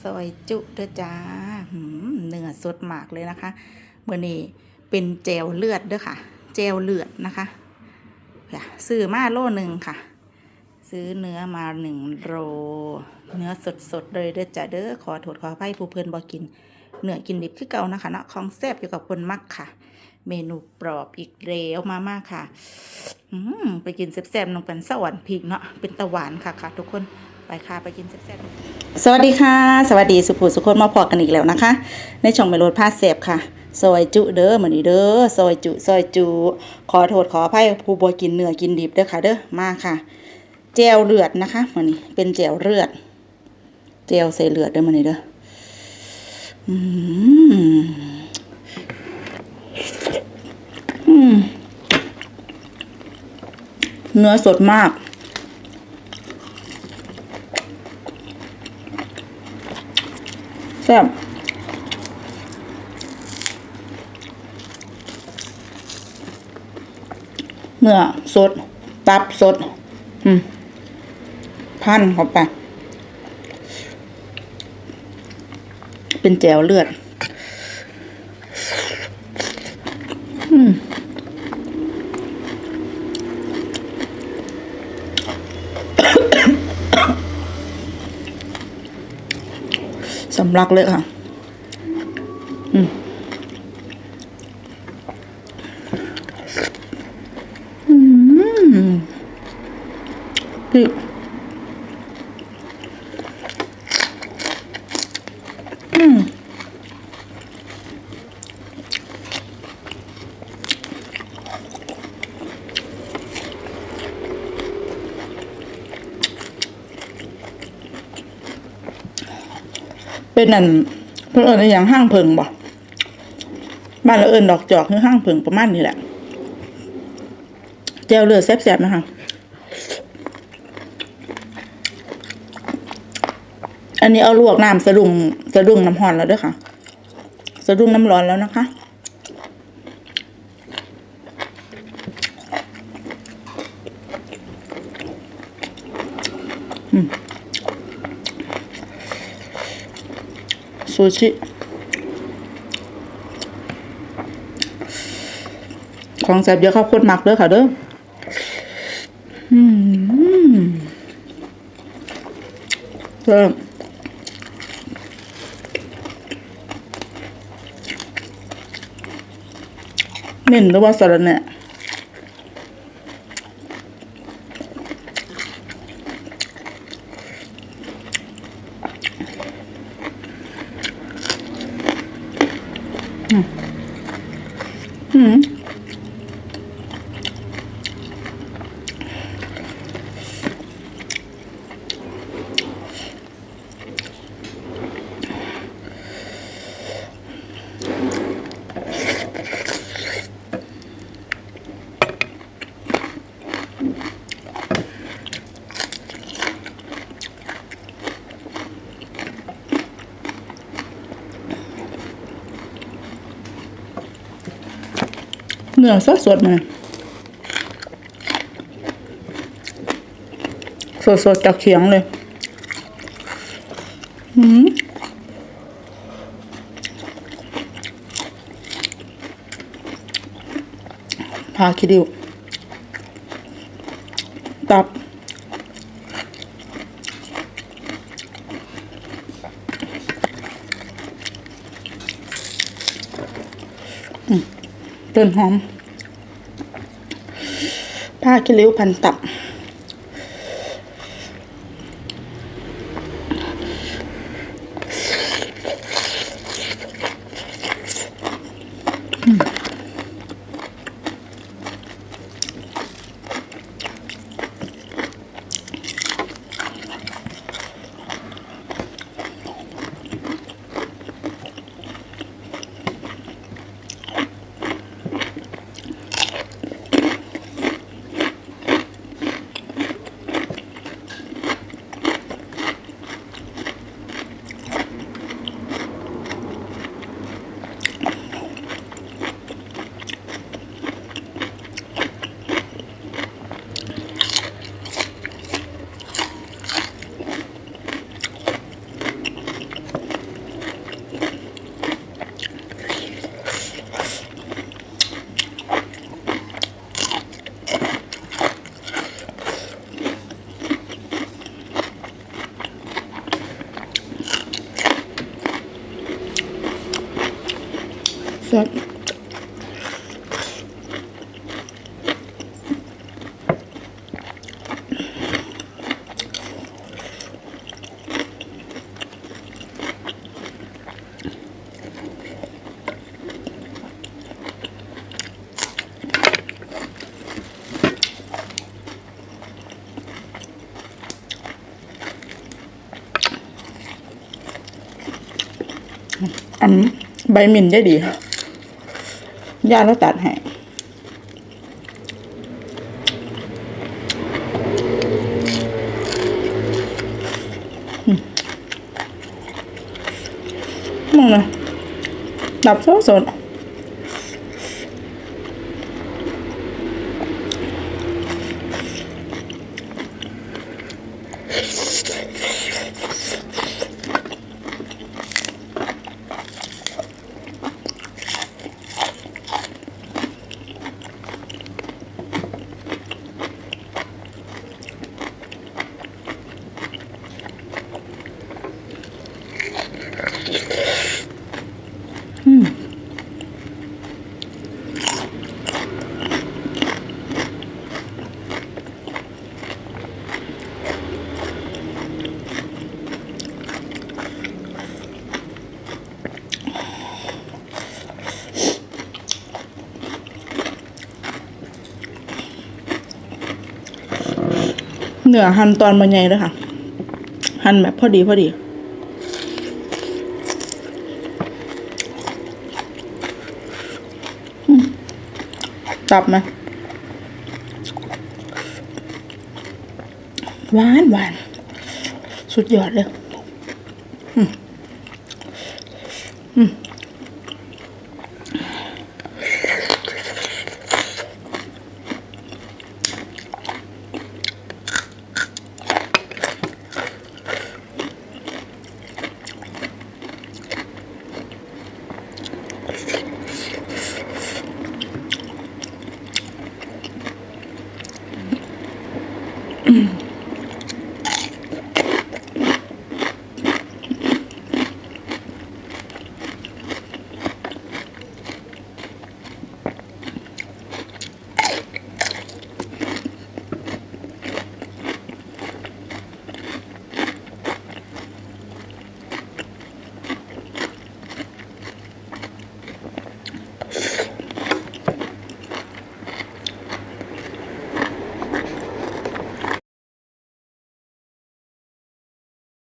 ซอยจุเด้อจ้าเนื้อสดมากเลยนะคะเมื่อนี้เป็นแจวเลือดเด้อค่ะแจวเลือดนะคะซื้อมาโลหนึ่งค่ะ ซื้อเนื้อมาหนึ่งโลเนื้อสดสดเลยเด้อจ้าเด้อขอโทษขออภัยผู้เพื่อนบอกินเนื้อกินดิบคือเก่านะคะเนาะของแซ่บอยู่กับคนมักค่ะ เมนูปลอบอีกแล้วมาม่าค่ะอืมไปกินแซ่บๆน้องเป็นสวรรค์พริกเนาะเป็นตะหวานค่ะค่ะ ทุกคน ไปค่ะไปกินแซ่บๆสวัสดีค่ะ สวัสดีสุภูสุคนมาพอกันอีกแล้วนะคะ ในช่องเมโลดพาแซ่บค่ะซอยจุเด้อเหมือนนี้เด้อซอยจุซอยจุขอโทษขออภัยผู้บ่กินเนื้อกินดิบเด้อค่ะ เด้อมาค่ะแจวเลือดนะคะเหมือนนี้เป็นแจวเลือดแจวใส่เลือดเด้อเหมือนนี้เด้ออืมอืมเนื้อสดมาก แซ่บเนื้อสด ตับสด อืม พันเข้าไป เป็นแจวเลือด อืม สำลักเลยค่ะ อืมอืม เป็นนั่นเพื่นเอิญอย่างห้างเพิงบ่บ้านเราเอิญดอกจอกคือห้างเพิงประมาณนี้แหละเจลเลือดแซ่บๆนะคะอันนี้เอาลวกน้ำสะดุ้งสะดุ้งน้ำห่อนแล้วด้วยค่ะ สะดุ้งน้ำร้อนแล้วนะคะ ซูชิ ของแซ่บเยอะข้าวโพดหมักเด้อค่ะเด้ออืมเริ่มเม่นหรือว่าสาระแหน่อื ม เนื้อสดสดมาสดสดจากเขียงเลยอืมพาคิดิว ตับ ต้นหอม ผ้าคิริ้วพันตับ ซ่บอันใบหมิ่นได้ดี ย่าแล้วตัดให้มองนะดับโซสด เนื้อหั่นตอนบรรยายเลยค่ะ หั่นแบบพอดีพอดีตับไหมหวานหวาน สุดยอดเลย อืม อืม